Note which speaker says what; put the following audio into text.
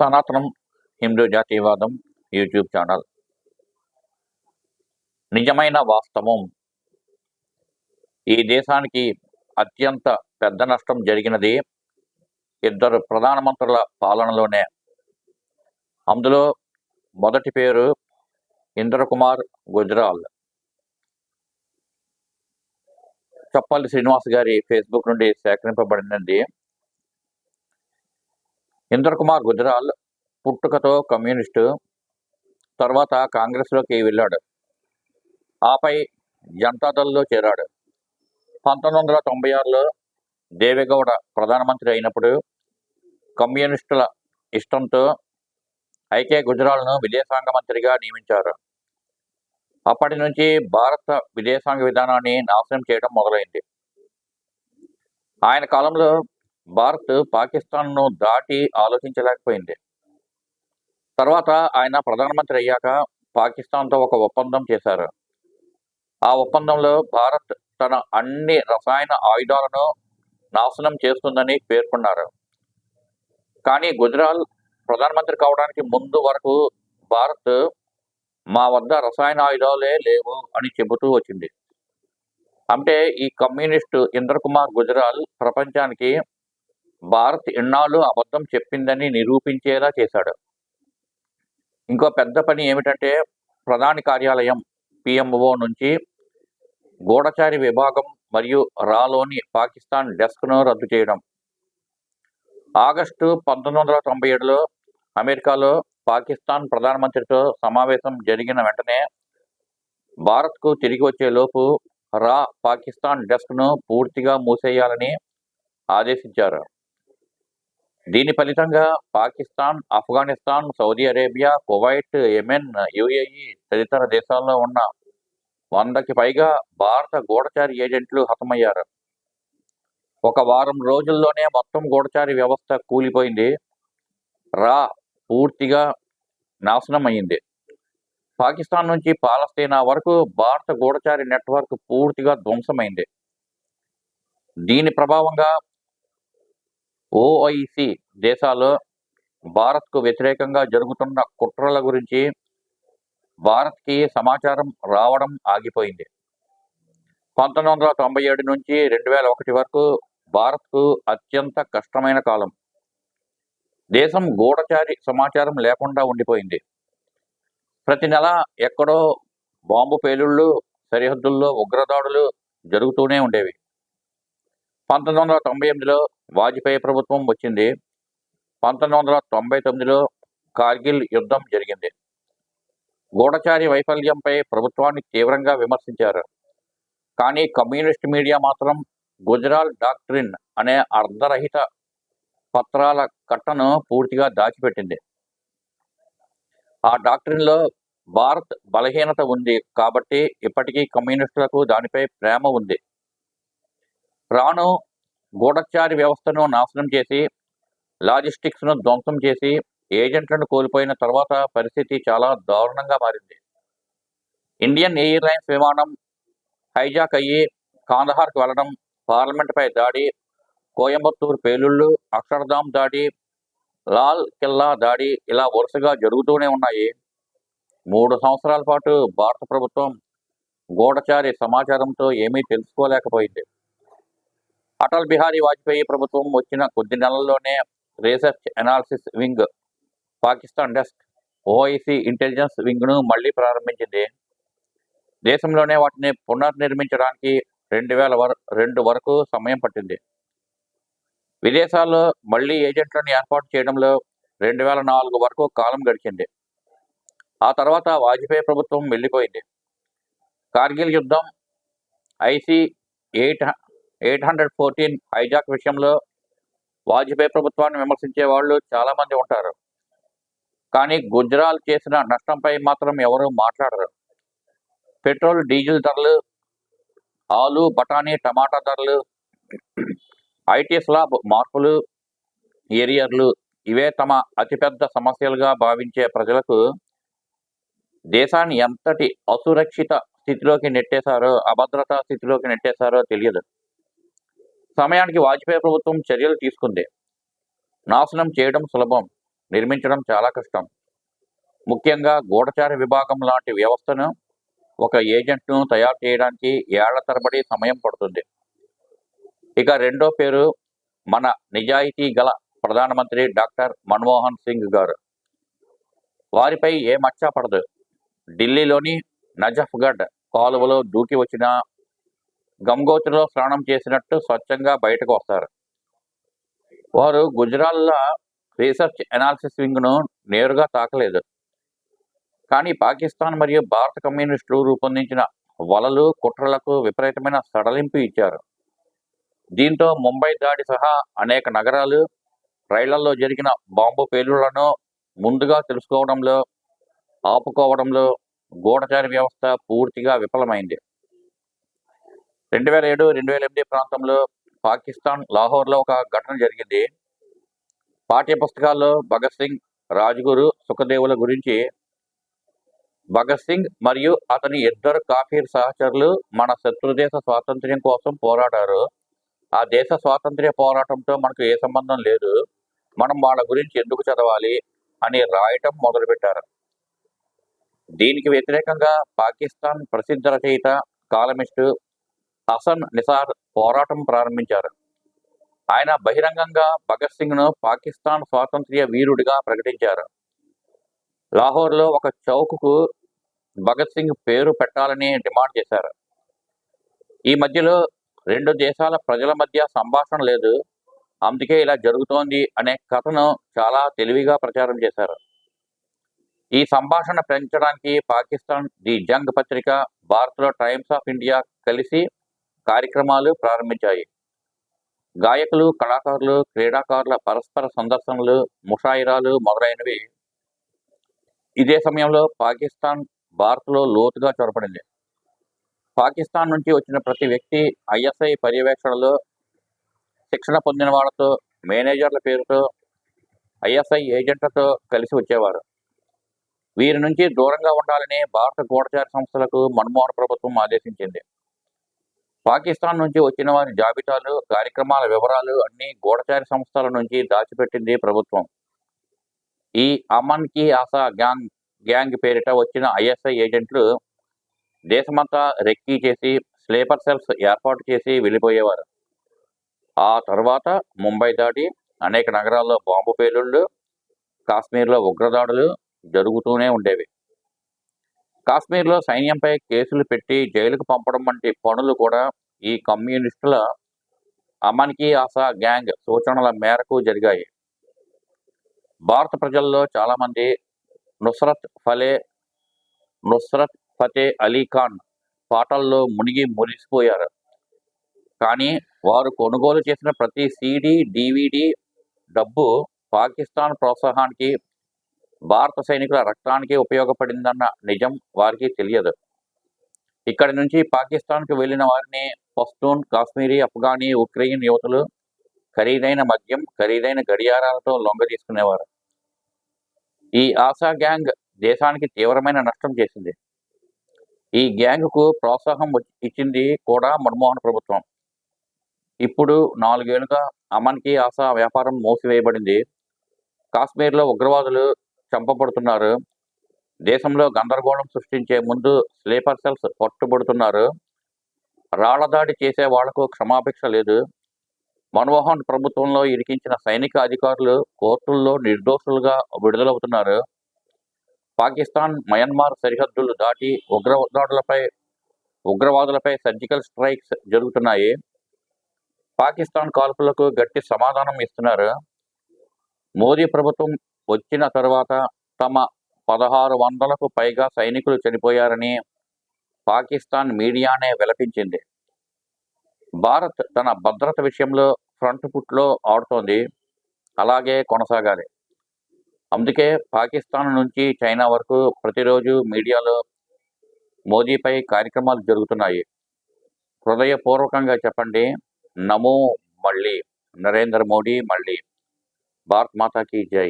Speaker 1: సనాతనం హిందూ జాతీయవాదం YouTube channel. నిజమైన వాస్తవం. ఈ దేశానికి అత్యంత పెద్ద నష్టం జరిగినది ఇద్దరు ప్రధానమంత్రుల పాలనలోనే. అందులో మొదటి పేరు ఇంద్రకుమార్ గుజరాల్. చప్పల్లి శ్రీనివాస్ గారి ఫేస్బుక్ నుండి సేకరింపబడినది ఇంద్రకుమార్ గుజరాల్ పుట్టుకతో కమ్యూనిస్టు తర్వాత కాంగ్రెస్లోకి వెళ్ళాడు. ఆపై జనతాదళ్ళో చేరాడు. పంతొమ్మిది వందల తొంభై ఆరులో దేవేగౌడ ప్రధానమంత్రి అయినప్పుడు కమ్యూనిస్టుల ఇష్టంతో ఐకే గుజరాల్ను విదేశాంగ మంత్రిగా నియమించారు. అప్పటి నుంచి భారత విదేశాంగ విధానాన్ని నాశనం చేయడం మొదలైంది. ఆయన కాలంలో భారత్ పాకిస్తాన్ను దాటి ఆలోచించలేకపోయింది. తర్వాత ఆయన ప్రధానమంత్రి అయ్యాక పాకిస్తాన్తో ఒక ఒప్పందం చేశారు. ఆ ఒప్పందంలో భారత్ తన అన్ని రసాయన ఆయుధాలను నాశనం చేస్తుందని పేర్కొన్నారు. కానీ గుజరాల్ ప్రధానమంత్రి కావడానికి ముందు వరకు భారత్ మా వద్ద రసాయన ఆయుధాలే లేవు అని చెబుతూ వచ్చింది. అంటే ఈ కమ్యూనిస్టు ఇంద్రకుమార్ గుజరాల్ ప్రపంచానికి భారత్ ఇన్నాళ్ళు అబద్ధం చెప్పిందని నిరూపించేలా చేశాడు. ఇంకో పెద్ద పని ఏమిటంటే ప్రధాని కార్యాలయం పిఎంఓ నుంచి గూఢచారి విభాగం మరియు రాలోని పాకిస్తాన్ డెస్క్ను రద్దు చేయడం. ఆగస్టు పంతొమ్మిది వందల తొంభై ఏడులో అమెరికాలో పాకిస్తాన్ ప్రధానమంత్రితో సమావేశం జరిగిన వెంటనే భారత్కు తిరిగి వచ్చేలోపు రా పాకిస్తాన్ డెస్క్ను పూర్తిగా మూసేయాలని ఆదేశించారు. దీని ఫలితంగా Pakistan Afghanistan Saudi Arabia Kuwait Yemen UAE తదితర దేశాల్లో ఉన్న వందకి పైగా భారత గూఢచారి ఏజెంట్లు హతమయ్యారు. ఒక వారం రోజుల్లోనే మొత్తం గూఢచారి వ్యవస్థ కూలిపోయింది. రా పూర్తిగా నాశనం అయింది పాకిస్తాన్ నుంచి పాలస్తీనా వరకు భారత గూఢచారి నెట్వర్క్ పూర్తిగా ధ్వంసమైంది. దీని ప్రభావంగా ఓఐసి దేశాలు భారత్కు వ్యతిరేకంగా జరుగుతున్న కుట్రల గురించి భారత్కి సమాచారం రావడం ఆగిపోయింది. పంతొమ్మిది వందల తొంభై ఏడు నుంచి రెండు వేల ఒకటి వరకు భారత్కు అత్యంత కష్టమైన కాలం. దేశం గూఢచారి సమాచారం లేకుండా ఉండిపోయింది. ప్రతి నెల ఎక్కడో బాంబు పేలుళ్ళు సరిహద్దుల్లో ఉగ్రదాడులు జరుగుతూనే ఉండేవి. పంతొమ్మిది వందల తొంభై ఎనిమిదిలో వాజ్పేయి ప్రభుత్వం వచ్చింది. పంతొమ్మిది వందల తొంభై తొమ్మిదిలో కార్గిల్ యుద్ధం జరిగింది. గూఢచారి వైఫల్యంపై ప్రభుత్వాన్ని తీవ్రంగా విమర్శించారు. కానీ కమ్యూనిస్ట్ మీడియా మాత్రం గుజరాల్ డాక్ట్రిన్ అనే అర్ధరహిత పత్రాల కట్టను పూర్తిగా దాచిపెట్టింది. ఆ డాక్ట్రిన్లో భారత్ బలహీనత ఉంది కాబట్టి ఇప్పటికీ కమ్యూనిస్టులకు దానిపై ప్రేమ ఉంది. రాను గూఢచారి వ్యవస్థను నాశనం చేసి లాజిస్టిక్స్ను ధ్వంసం చేసి ఏజెంట్లను కోల్పోయిన తర్వాత పరిస్థితి చాలా దారుణంగా మారింది. ఇండియన్ ఎయిర్లైన్స్ విమానం హైజాక్ అయ్యి కాందహార్కు వెళ్ళడం పార్లమెంట్పై దాడి కోయంబత్తూరు పేలుళ్ళు అక్షర్ధామ్ దాడి లాల్ కిల్లా దాడి ఇలా వరుసగా జరుగుతూనే ఉన్నాయి. మూడు సంవత్సరాల పాటు భారత ప్రభుత్వం గూఢచారి సమాచారంతో ఏమీ తెలుసుకోలేకపోయింది. అటల్ బిహారీ వాజ్పేయి ప్రభుత్వం వచ్చిన కొద్ది నెలల్లోనే research analysis wing Pakistan desk OIC intelligence వింగ్ను మళ్ళీ ప్రారంభించింది. దేశంలోనే వాటిని పునర్నిర్మించడానికి రెండు వేల వర రెండు వరకు సమయం పట్టింది. విదేశాల్లో మళ్ళీ ఏజెంట్లను ఏర్పాటు చేయడంలో రెండు వేల నాలుగు వరకు కాలం గడిచింది. ఆ తర్వాత వాజ్పేయి ప్రభుత్వం వెళ్ళిపోయింది. కార్గిల్ యుద్ధం IC eight eight hundred fourteen hijack విషయంలో వాజ్పేయి ప్రభుత్వాన్ని విమర్శించే వాళ్ళు చాలామంది ఉంటారు. కానీ గుజరాల్ చేసిన నష్టంపై మాత్రం ఎవరు మాట్లాడరు. పెట్రోల్ డీజిల్ ధరలు ఆలు బఠానీ టమాటా ధరలు ఐటీ స్లాబ్ మార్పులు ఏరియర్లు ఇవే తమ అతిపెద్ద సమస్యలుగా భావించే ప్రజలకు దేశాన్ని ఎంతటి అసురక్షిత స్థితిలోకి నెట్టేశారో అభద్రతా స్థితిలోకి నెట్టేశారో తెలియదు. సమయానికి వాజ్పేయి ప్రభుత్వం చర్యలు తీసుకుంది. నాశనం చేయడం సులభం నిర్మించడం చాలా కష్టం. ముఖ్యంగా గూఢచార విభాగం లాంటి వ్యవస్థను ఒక ఏజెంట్ను తయారు చేయడానికి ఏళ్ళ తరబడి సమయం పడుతుంది. ఇక రెండో పేరు మన నిజాయితీ గల ప్రధానమంత్రి డాక్టర్ మన్మోహన్ సింగ్ గారు. వారిపై ఏ మచ్చా పడదు. ఢిల్లీలోని నజఫ్గఢ్ కాలువలో దూకి వచ్చిన గంగోత్రిలో స్నానం చేసినట్టు స్వచ్ఛంగా బయటకు వస్తారు. వారు గుజరాల్లో రీసెర్చ్ అనాలిసిస్ వింగ్ను నేరుగా తాకలేదు. కానీ పాకిస్తాన్ మరియు భారత కమ్యూనిస్టులు రూపొందించిన వలలు కుట్రలకు విపరీతమైన సడలింపు ఇచ్చారు. దీంతో ముంబై దాడి సహా అనేక నగరాలు రైళ్ళలో జరిగిన బాంబు పేలుళ్ళను ముందుగా తెలుసుకోవడంలో ఆపుకోవడంలో గూఢచారి వ్యవస్థ పూర్తిగా విఫలమైంది. రెండు వేల ఏడు రెండు వేల ఎనిమిది ప్రాంతంలో పాకిస్తాన్ లాహోర్లో ఒక ఘటన జరిగింది. పాఠ్య పుస్తకాల్లో భగత్ సింగ్ రాజ్గురు సుఖదేవుల గురించి భగత్ సింగ్ మరియు అతని ఇద్దరు కాఫీర్ సహచరులు మన శత్రుదేశ స్వాతంత్ర్యం కోసం పోరాడారు. ఆ దేశ స్వాతంత్ర్య పోరాటంతో మనకు ఏ సంబంధం లేదు. మనం వాళ్ళ గురించి ఎందుకు చదవాలి అని రాయటం మొదలుపెట్టారు. దీనికి వ్యతిరేకంగా పాకిస్తాన్ ప్రసిద్ధ రచయిత కాలమిస్టు హసన్ నిసార్ పోరాటం ప్రారంభించారు. ఆయన బహిరంగంగా భగత్ సింగ్ను పాకిస్తాన్ స్వాతంత్ర్య వీరుడిగా ప్రకటించారు. లాహోర్లో ఒక చౌక్కు భగత్ సింగ్ పేరు పెట్టాలని డిమాండ్ చేశారు. ఈ మధ్యలో రెండు దేశాల ప్రజల మధ్య సంభాషణ లేదు. అందుకే ఇలా జరుగుతోంది అనే కథను చాలా తెలివిగా ప్రచారం చేశారు. ఈ సంభాషణ పెంచడానికి పాకిస్తాన్ ది జంగ్ పత్రిక భారత్లో టైమ్స్ ఆఫ్ ఇండియా కలిసి కార్యక్రమాలు ప్రారంభించాయి. గాయకులు కళాకారులు క్రీడాకారుల పరస్పర సందర్శనలు ముషాయిరాలు మొదలైనవి. ఇదే సమయంలో పాకిస్తాన్ భారత్లో లోతుగా చొరబడింది పాకిస్తాన్ నుంచి వచ్చిన ప్రతి వ్యక్తి ఐఎస్ఐ పర్యవేక్షణలో శిక్షణ పొందిన వాళ్ళతో మేనేజర్ల పేరుతో ఐఎస్ఐ ఏజెంట్లతో కలిసి వచ్చేవారు. వీరి నుంచి దూరంగా ఉండాలని భారత గూఢచారి సంస్థలకు మన్మోహన్ ప్రభుత్వం ఆదేశించింది. పాకిస్తాన్ నుంచి వచ్చిన వారి జాబితాలు కార్యక్రమాల వివరాలు అన్ని గూఢచారి సంస్థల నుంచి దాచిపెట్టింది ప్రభుత్వం. ఈ అమన్కి ఆసా గ్యాంగ్ గ్యాంగ్ పేరిట వచ్చిన ఐఎస్ఐ ఏజెంట్లు దేశమంతా రెక్కీ చేసి స్లీపర్ సెల్స్ ఏర్పాటు చేసి వెళ్ళిపోయేవారు. ఆ తర్వాత ముంబై దాడి అనేక నగరాల్లో బాంబు పేలుళ్ళు కాశ్మీర్లో ఉగ్రదాడులు జరుగుతూనే ఉండేవి. కాశ్మీర్లో సైన్యంపై కేసులు పెట్టి జైలుకు పంపడం వంటి పనులు కూడా ఈ కమ్యూనిస్టుల అమన్కి ఆసా గ్యాంగ్ సూచనల మేరకు జరిగాయి. భారత ప్రజల్లో చాలామంది నుస్రత్ ఫలే నుస్రత్ ఫతే అలీ ఖాన్ పాటల్లో మునిగి మురిసిపోయారు. కానీ వారు కొనుగోలు చేసిన ప్రతి సీడీ డివిడి డబ్బు పాకిస్తాన్ ప్రోత్సాహానికి భారత సైనికుల రక్తానికి ఉపయోగపడిందన్న నిజం వారికి తెలియదు. ఇక్కడి నుంచి పాకిస్తాన్కు వెళ్ళిన వారిని పస్తూన్ కాశ్మీరీ అఫ్ఘానీ ఉక్రెయిన్ యువతులు ఖరీదైన మద్యం ఖరీదైన గడియారాలతో లొంగ తీసుకునేవారు ఈ ఆశా గ్యాంగ్ దేశానికి తీవ్రమైన నష్టం చేసింది. ఈ గ్యాంగ్కు ప్రోత్సాహం ఇచ్చింది కూడా మన్మోహన్ ప్రభుత్వం. ఇప్పుడు నాలుగేళ్ళుగా అమన్కి ఆశా వ్యాపారం మూసివేయబడింది. కాశ్మీర్లో ఉగ్రవాదులు చంపబడుతున్నారు. దేశంలో గందరగోళం సృష్టించే ముందు స్లీపర్ సెల్స్ పట్టుబడుతున్నారు. రాళ్ళదాడి చేసే వాళ్ళకు క్షమాపేక్ష లేదు. మన్మోహన్ ప్రభుత్వంలో ఇరికించిన సైనిక అధికారులు కోర్టుల్లో నిర్దోషులుగా విడుదలవుతున్నారు. పాకిస్తాన్ మయన్మార్ సరిహద్దులు దాటి ఉగ్రదాడులపై ఉగ్రవాదులపై సర్జికల్ స్ట్రైక్స్ జరుగుతున్నాయి. పాకిస్తాన్ కాల్పులకు గట్టి సమాధానం ఇస్తున్నారు. మోదీ ప్రభుత్వం వచ్చిన తర్వాత తమ పదహారు వందలకు పైగా సైనికులు చనిపోయారని పాకిస్తాన్ మీడియానే విలపించింది భారత్ తన భద్రత విషయంలో ఫ్రంట్ ఫుట్లో ఆడుతోంది. అలాగే కొనసాగాలి. అందుకే పాకిస్తాన్ నుంచి చైనా వరకు ప్రతిరోజు మీడియాలో మోదీపై కార్యక్రమాలు జరుగుతున్నాయి. హృదయపూర్వకంగా చెప్పండి. నమో మళ్ళీ. నరేంద్ర మోడీ మళ్ళీ. భారత్ మాతాకి జై.